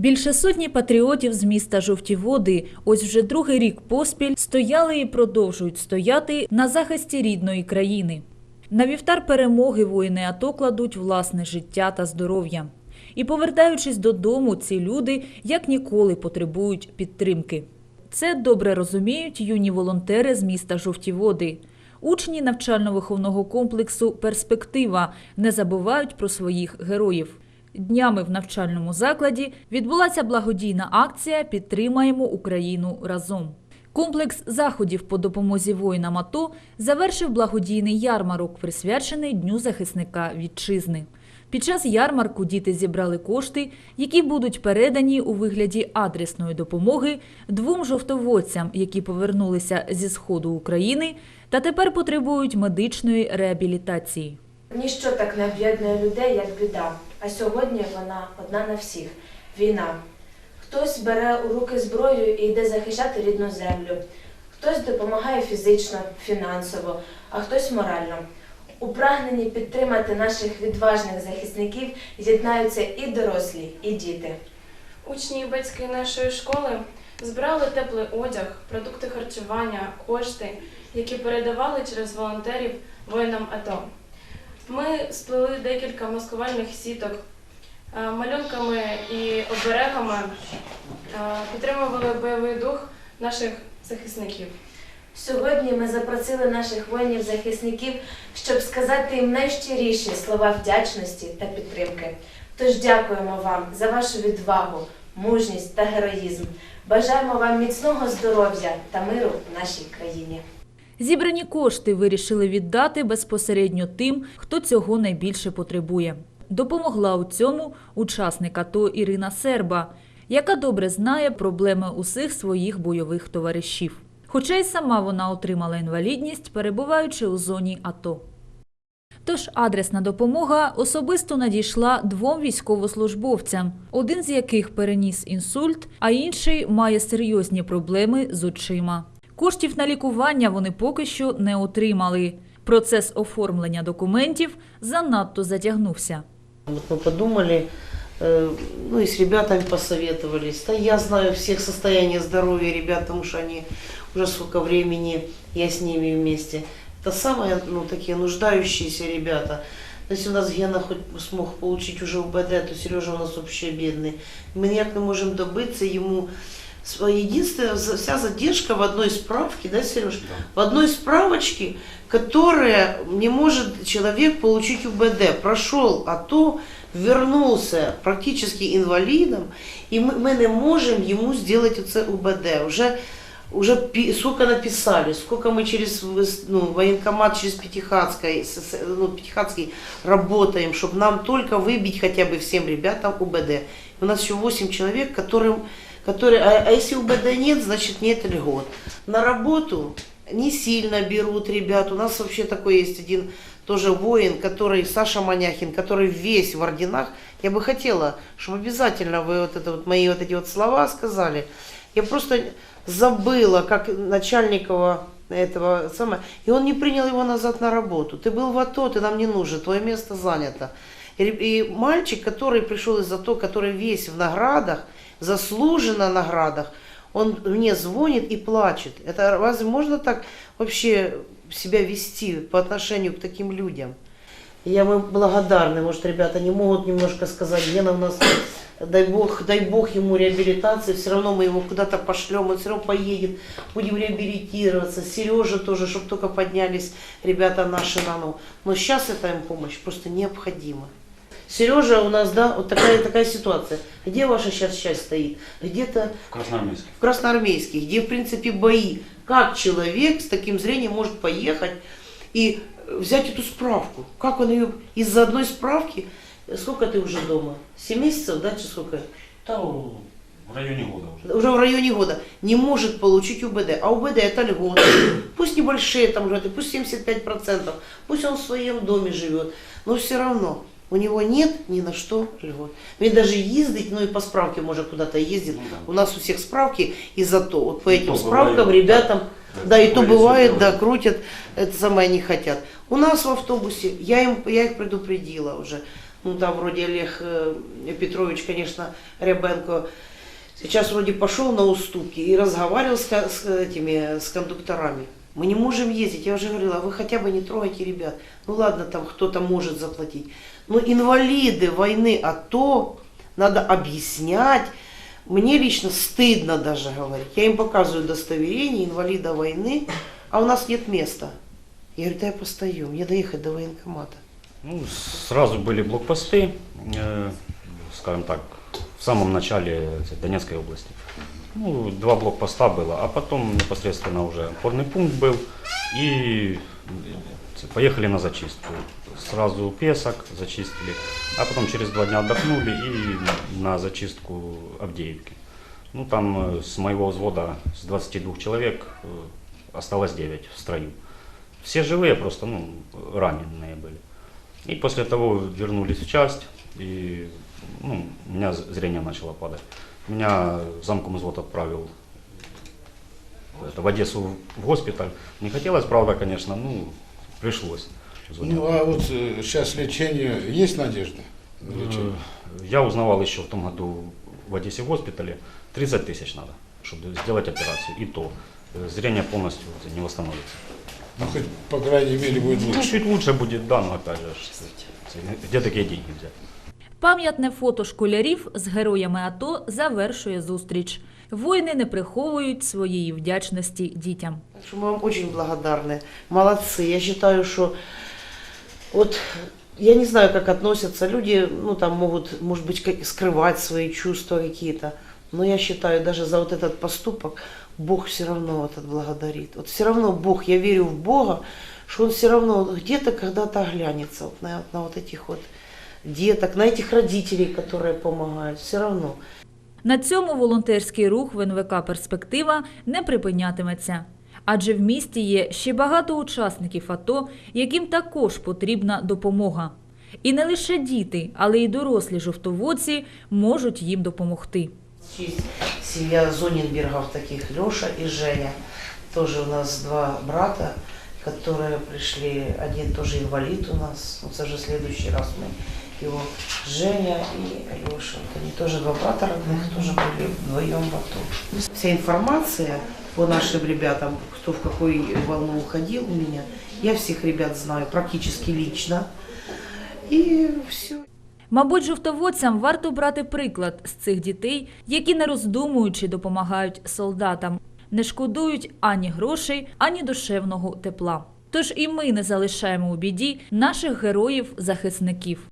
Більше сотні патріотів з міста Жовті Води ось вже другий рік поспіль стояли і продовжують стояти на захисті рідної країни. На вівтар перемоги воїни АТО кладуть власне життя та здоров'я. І повертаючись додому, ці люди як ніколи потребують підтримки. Це добре розуміють юні волонтери з міста Жовті Води. Учні навчально-виховного комплексу Перспектива не забувають про своїх героїв. Днями в навчальному закладі відбулася благодійна акція Підтримаємо Україну разом. Комплекс заходів по допомозі воїнам АТО завершив благодійний ярмарок, присвячений Дню захисника вітчизни. Під час ярмарку діти зібрали кошти, які будуть передані у вигляді адресної допомоги двом жовтоводцям, які повернулися зі сходу України та тепер потребують медичної реабілітації. Ніщо так не об'єднує людей, як біда. А сьогодні вона одна на всіх війна. Хтось бере у руки зброю і йде захищати рідну землю, хтось допомагає фізично, фінансово, а хтось морально. У прагненні підтримати наших відважних захисників єднаються і дорослі, і діти. Учні і батьки нашої школи збирали теплий одяг, продукти харчування, кошти, які передавали через волонтерів воїнам АТО. Ми сплели декілька маскувальних сіток е, малюнками і оберегами, е, підтримували бойовий дух наших захисників. Сьогодні ми запросили наших воїнів-захисників, щоб сказати їм найщиріші слова вдячності та підтримки. Тож дякуємо вам за вашу відвагу, мужність та героїзм. Бажаємо вам міцного здоров'я та миру в нашій країні. Зібрані кошти вирішили віддати безпосередньо тим, хто цього найбільше потребує. Допомогла у цьому учасник АТО Ірина Серба, яка добре знає проблеми усіх своїх бойових товаришів. Хоча й сама вона отримала інвалідність, перебуваючи у зоні АТО. Тож адресна допомога особисто надійшла двом військовослужбовцям, один з яких переніс інсульт, а інший має серйозні проблеми з очима. Коштів на лікування вони поки що не отримали. Процес оформлення документів занадто затягнувся. Вот мы подумали, э, ну и с ребятами посоветовались. Да я знаю всех состояние здоровья ребят, потому что они уже сколько времени я с ними вместе. Это самые, ну, такие нуждающиеся ребята. То есть у нас Гена хоть смог получить уже УБД, то Сережа у нас вообще бедный. Мы никак не можем добыться ему своей единственная за- вся задержка в одной справке, да, Сереж? В одной справочке, которая не может человек получить УБД. Прошел АТО, вернулся практически инвалидом, и мы, мы не можем ему сделать это УБД. Уже, уже пи- сколько написали, сколько мы через выс- ну, военкомат, через Пятихатской, с- с- ну, Пятихатский работаем, чтобы нам только выбить хотя бы всем ребятам УБД. У нас еще 8 человек, которым, которые, а, а если УБД нет, значит нет льгот. На работу не сильно берут ребят. У нас вообще такой есть один тоже воин, который, Саша Маняхин, который весь в орденах. Я бы хотела, чтобы обязательно вы вот это вот мои вот эти вот слова сказали. Я просто забыла, как начальникова этого самое, и он не принял его назад на работу. Ты был в АТО, ты нам не нужен, твое место занято. И, и мальчик, который пришел из АТО, который весь в наградах, заслуженно наградах, он мне звонит и плачет. Это разве можно так вообще себя вести по отношению к таким людям? Я мы благодарны, может, ребята не могут немножко сказать, Гена у нас, дай бог, дай бог ему реабилитации, все равно мы его куда-то пошлем, он все равно поедет, будем реабилитироваться. Сережа тоже, чтобы только поднялись ребята наши на ноги. Но сейчас эта им помощь просто необходима. Сережа у нас, да, вот такая, такая ситуация. Где ваша сейчас часть стоит? Где-то В Красноармейске. в Красноармейске, где, в принципе, бои. Как человек с таким зрением может поехать и взять эту справку? Как он ее из-за одной справки? Сколько ты уже дома? Семь месяцев, да, сколько? Да, в районе года уже. Уже в районе года не может получить УБД. А УБД это льготы. Пусть небольшие там льготы, пусть 75%, пусть он в своем доме живет. Но все равно у него нет ни на что льгот. Він даже ездить, ну и по справке может куда-то ездит. Ну да. У нас у всех справки из-за то. Вот по И этим справкам бывает, ребятам, да, да, и то бывает, да, крутят, это самое не хотят. У нас в автобусе, я, им, я их предупредила уже, Ну, там вроде Олег э, Петрович, конечно, Рябенко, сейчас вроде пошел на уступки и разговаривал с, с этими, с кондукторами. Мы не можем ездить. Я уже говорила, а вы хотя бы не трогайте ребят. Ну ладно, там кто-то может заплатить. Но инвалиды войны, а то надо объяснять. Мне лично стыдно даже говорить. Я им показываю удостоверение инвалида войны, а у нас нет места. Я говорю, да я постою, мне доехать до военкомата. Ну, сразу были блокпосты, э, скажем так, в самом начале этой Донецкой области. Ну, два блокпоста было, а потом непосредственно уже опорный пункт был, и э, поехали на зачистку. Сразу Песок зачистили, а потом через два дня отдохнули и на зачистку Авдеевки. Ну, там э, с моего взвода, с 22 человек, э, осталось 9 в строю. Все живые, просто ну, раненые были. И после того вернулись в часть, и ну, у меня зрение начало падать. Меня замком взвод отправил это, в Одессу в госпиталь. Не хотелось, правда, конечно, ну, пришлось. Звонил. Ну а вот сейчас лечение, есть надежда? на лечение? Э, Я узнавал еще в том году в Одессе в госпитале, 30 тысяч надо, чтобы сделать операцию. И то э, зрение полностью не восстановится. Ну хоть по крайней мере будет Ну, лучше. чуть лучше будет, да, но опять же, где такие деньги взять? Пам'ятне фото школярів з героями АТО завершує зустріч. Воїни не приховують своєї вдячності дітям. Так что мы вам очень благодарны. Молодцы. Я считаю, что вот я не знаю, как относятся люди, ну там могут, может быть, как- скрывать свои чувства какие-то. Но я считаю, даже за вот этот поступок Бог все равно вот отблагодарит. Вот все равно Бог, я верю в Бога, что Он все равно где-то когда-то оглянется вот на, на вот этих вот деток, на этих родителей, которые помогают. Все равно. На цьому волонтерський рух в НВК Перспектива не припинятиметься. Адже в місті є ще багато учасників АТО, яким також потрібна допомога. І не лише діти, але й дорослі жовтоводці можуть їм допомогти. Честь семья Зоненбергов таких, Леша и Женя. Тоже у нас два брата, которые пришли, один тоже инвалид у нас, вот это же следующий раз мы его, Женя и Леша, вот они тоже два брата родных, тоже были вдвоем в АТО. Вся информация по нашим ребятам, кто в какую волну уходил у меня, я всех ребят знаю практически лично. И все. Мабуть, жовтоводцям варто брати приклад з цих дітей, які не роздумуючи допомагають солдатам, не шкодують ані грошей, ані душевного тепла. Тож і ми не залишаємо у біді наших героїв-захисників.